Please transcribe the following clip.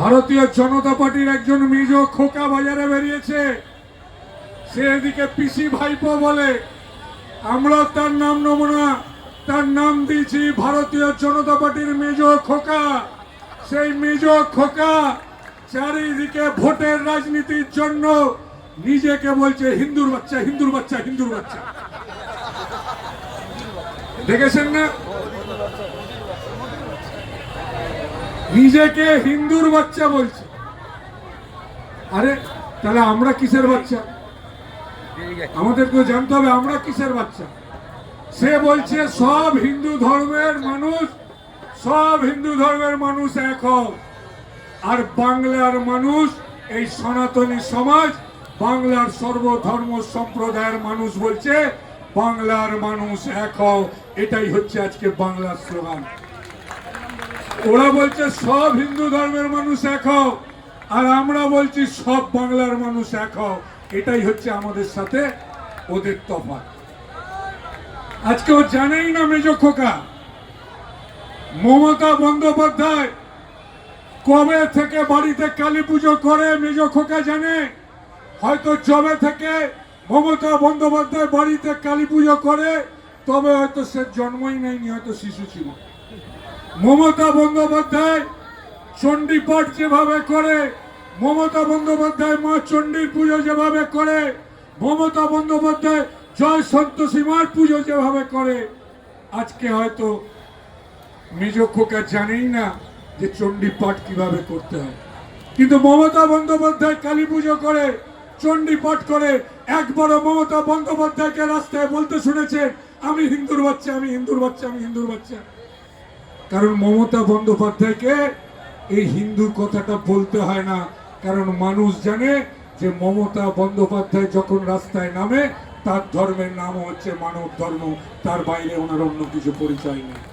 ভারতীয় জনতা পার্টির একজন মেজ খোকা বাজারে বেরিয়েছে। সে এদিকে পিসি ভাইপো বলে, আমরা তার নাম নেব না। তার নাম দিয়েছি ভারতীয় জনতা পার্টির মেজ খোকা। সেই মেজ খোকা চারিদিকে ভোটের রাজনীতির জন্য নিজেকে বলছে, হিন্দুর বাচ্চা হিন্দুর বাচ্চা হিন্দুর বাচ্চা। দেখেছেন না? নিজেকে হিন্দুর বাচ্চা বলছে। আরে, তাহলে আমরা কিসের বাচ্চা? আমাদেরকে জানতে হবে আমরা কিসের বাচ্চা। সে বলছে, সব হিন্দু ধর্মের মানুষ, সব হিন্দু ধর্মের মানুষ এক হও। আর বাংলার মানুষ, এই সনাতনী সমাজ, বাংলার সর্বধর্ম সম্প্রদায়ের মানুষ বলছে, বাংলার মানুষ এক এটাই হচ্ছে আজকে বাংলার স্লোগান। ওরা বলছে সব হিন্দু ধর্মের মানুষ এক হও, আর আমরা বলছি সব বাংলার মানুষ এক হও। এটাই হচ্ছে আমাদের সাথে ওদের তফাৎ। আজকে ও জানেই না মেজ খোকা, মমতা বন্দ্যোপাধ্যায় কবে থেকে বাড়িতে কালী পুজো করে মেজ খোকা জানে? হয়তো জবে থেকে মমতা বন্দ্যোপাধ্যায় বাড়িতে কালী পুজো করে, তবে হয়তো সে জন্মই নেয়নি, হয়তো শিশু ছিল। মমতা বন্দ্যোপাধ্যায় চণ্ডীপাঠ যেভাবে করে, মমতা বন্দ্যোপাধ্যায় মা চণ্ডীর পুজো যেভাবে করে, মমতা বন্দ্যোপাধ্যায় জয় সন্তোষীমার পুজো যেভাবে করে, আজকে হয়তো মেজ খোকা জানেই না যে চণ্ডী পাঠ কীভাবে করতে হয়। কিন্তু মমতা বন্দ্যোপাধ্যায় কালী পুজো করে, চণ্ডী পাঠ করে, একবারও মমতা বন্দ্যোপাধ্যায়কে রাস্তায় বলতে শুনেছেন, আমি হিন্দুর বাচ্চা, আমি হিন্দুর বাচ্চা, আমি হিন্দুর বাচ্চা। কারণ মমতা বন্দ্যোপাধ্যায়কে এই হিন্দু কথাটা বলতে হয় না। কারণ মানুষ জানে যে মমতা বন্দ্যোপাধ্যায় যখন রাস্তায় নামে, তার ধর্মের নাম হচ্ছে মানব ধর্ম। তার বাইরে ওনার অন্য কিছু পরিচয় নেই।